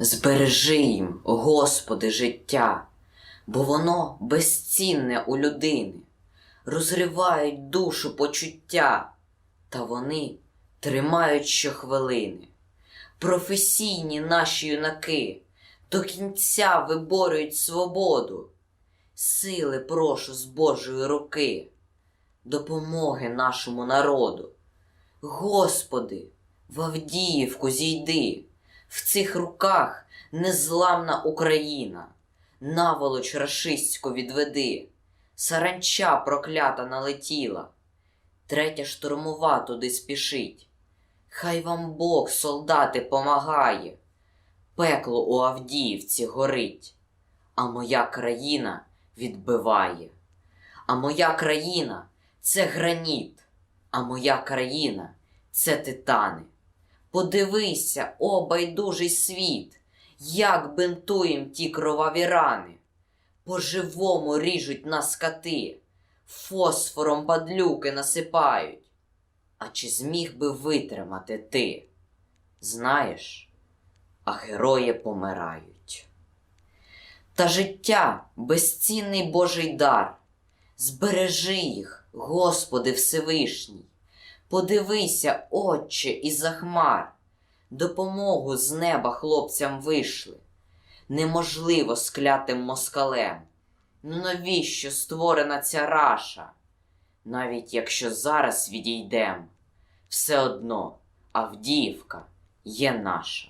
Збережи їм, Господи, життя, бо воно безцінне у людини, розривають душу почуття, та вони тримають щохвилини. Професійні наші юнаки до кінця виборюють свободу. Сили прошу з Божої руки, допомоги нашому народу. Господи, в Авдіївку зійди, в цих руках незламна Україна, наволоч рашистську відведи, саранча проклята налетіла, третя штурмова туди спішить. Хай вам Бог, солдати, помагає, пекло у Авдіївці горить, а моя країна відбиває. А моя країна це граніт, а моя країна це титани. Подивися, о байдужий світ, як бинтуєм ті кроваві рани. По-живому ріжуть нас кати, фосфором падлюки насипають. А чи зміг би витримати ти? Знаєш, а герої помирають. Та життя безцінний Божий дар. Збережи їх, Господи Всевишній. Подивися, Отче, із-за хмар. Допомогу з неба хлопцям вийшли. Неможливо склятим москалем. Ну навіщо створена ця раша? Навіть якщо зараз відійдем, все одно Авдіївка є наша.